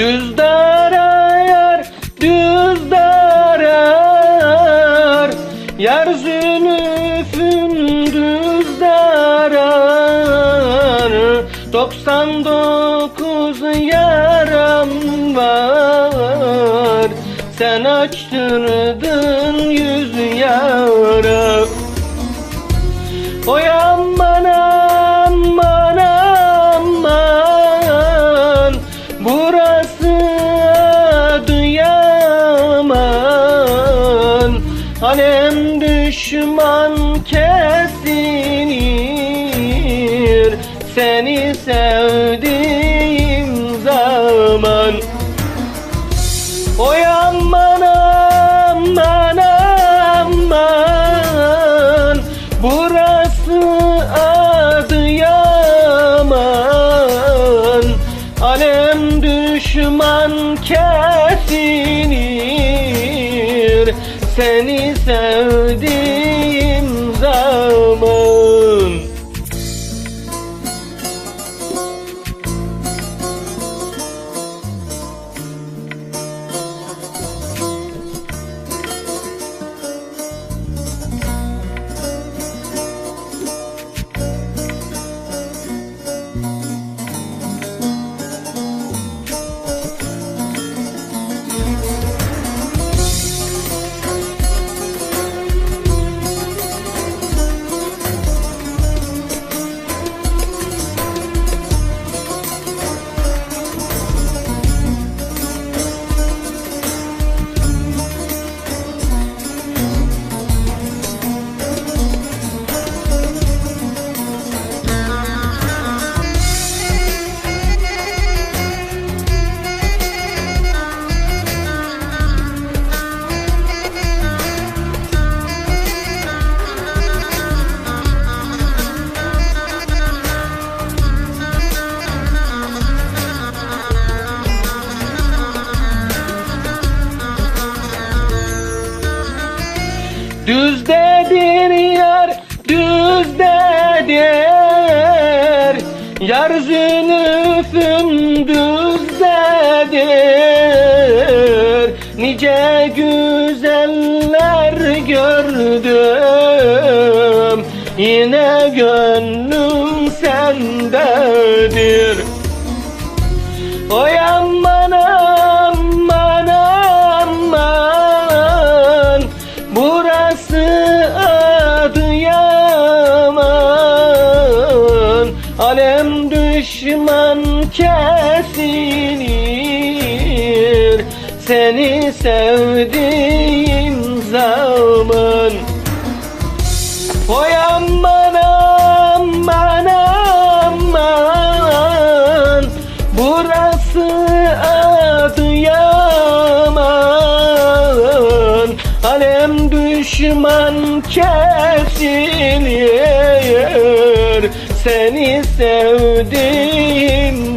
Düz darar, düz darar Yar zülüfün düz darar 99 yaram var. Sen açtırdın yüz yara. Oy Alem düşman kesinir. Seni sevdiğim zaman. Oy aman aman aman. Burası Adıyaman. Alem düşman kesinir Seni sevdiğim Düzdedir yar, düzdedir Yar zülüfün düzdedir Nice güzeller gördüm. Yine gönlüm sendedir. Oy kesinir Seni sevdiğim zaman. Oy aman aman aman Burası Adıyaman Alem düşman kesinir Seni sevdiğim